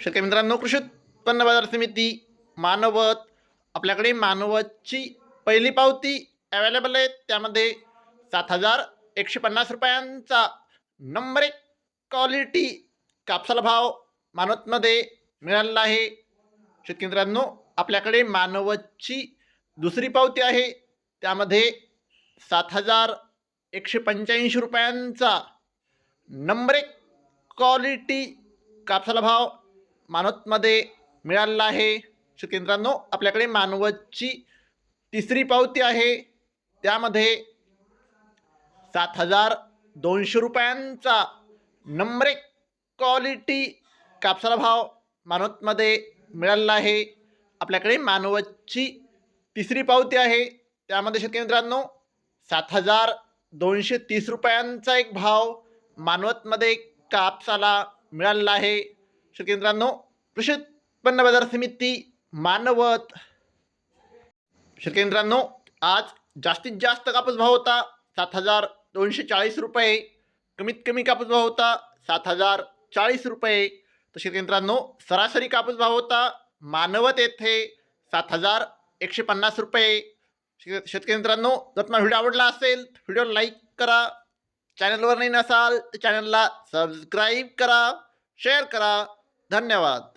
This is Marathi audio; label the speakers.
Speaker 1: शेतकरी मित्रांनो कृषी उत्पन्न बाजार समिती मानवत आपल्याकडे मानवतची पहिली पावती अवेलेबल आहे. त्यामध्ये सात हजार एकशे पन्नास रुपयांचा नंबर एक क्वालिटी कापसाला भाव मानवतमध्ये मिळालेला आहे. शेतकरी मित्रांनो आपल्याकडे मानवतची दुसरी पावती आहे. त्यामध्ये सात हजार एकशे पंच्याऐंशी रुपयांचा नंबर एक क्वालिटी कापसाला भाव मानवतमध्ये मिळालेला आहे. शेतकरी आपल्याकडे मानवतची तिसरी पावती आहे. त्यामध्ये सात हजार दोनशे रुपयांचा नंबरे क्वालिटी कापसाला भाव मानवतमध्ये मिळालेला आहे. आपल्याकडे मानवतची तिसरी पावती आहे. त्यामध्ये शेतकरी मित्रांनो सात हजार दोनशे तीस रुपयांचा एक भाव मानवतमध्ये कापसाला मिळालेला आहे. शेतकरी मित्रांनो कृषी उत्पन्न बाजार समिती मानवत. शेतकरी मित्रांनो आज जास्तीत जास्त कापूस भाव होता सात हजार दोनशे चाळीस रुपये. कमीत कमी कापूस भाव होता सात हजार चाळीस रुपये. तर शेतकरी मित्रांनो सरासरी कापूस भाव होता मानवत येथे सात हजार एकशे पन्नास रुपये. शेतकरी मित्रांनो जर तुम्हाला व्हिडिओ आवडला असेल व्हिडिओ लाईक करा. चॅनलवर नाही नसाल तर चॅनलला सबस्क्राईब करा शेअर करा. धन्यवाद.